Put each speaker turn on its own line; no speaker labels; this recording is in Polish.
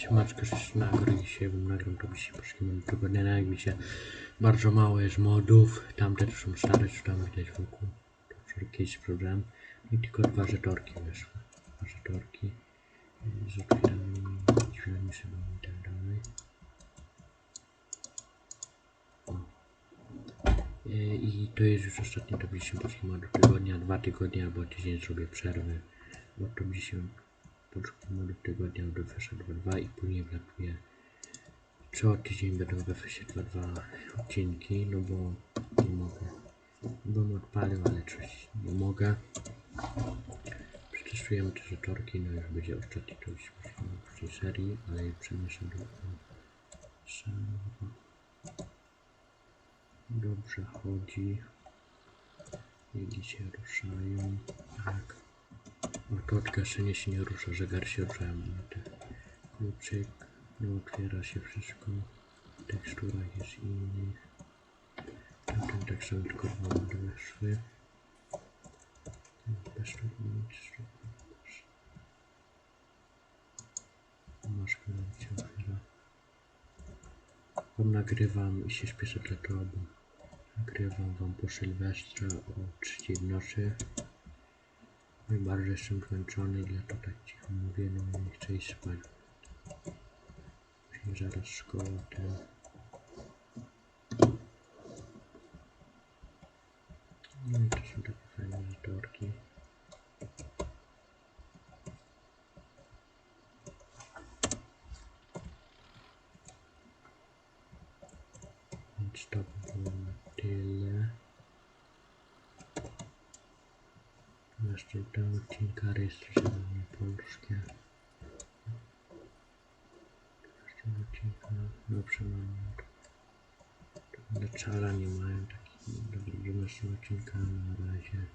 Siemaczko, że nagry dzisiaj bym nagrał to dzisiaj poszukiwam tygodnia, jak widzicie bardzo mało jest modów, tamte to są stare, czy tam widać wokół, to jakieś problem i tylko dwa żetorki weszły, dwa żetorki y, z otwieranymi drzwiami sobie i tak dalej. Y, I to jest już ostatni top 10 polskich modów tygodnia, dwa tygodnie albo tydzień zrobię przerwy, bo top 10 polskich modów tygodnia do FS 2.2 i później wlatuje co tydzień będą w FS 2.2 odcinki, no bo nie mogę. Bym odpalił, ale coś nie mogę. Przetestujemy te rzeczorki, no już będzie ostatni to w tej serii, ale je przeniosę do serwera. Dobrze chodzi. Biegi się ruszają. Tak. O, to odgaszenie się nie rusza, zegar się mam te kluczyk, no otwiera się wszystko, w teksturach jest innych, tamten tak samo tylko dwa mody weszły, bez tego nic, Maszka się otwiera. Wam nagrywam i się śpieszę dla to, bo nagrywam wam po Sylwestra o 3 w nocy. I bardzo jestem zmęczony, dlatego tak cicho mówię, no nie chcę iść spać. Później zaraz szkoła, ten... No i to są takie fajne zatorki. Więc to by było na tyle. Jeszcze ten odcinka rejestrowanie polskie. Jeszcze odcinka dobrze mam. Ale czara nie mają takich dobrych odcinka na razie.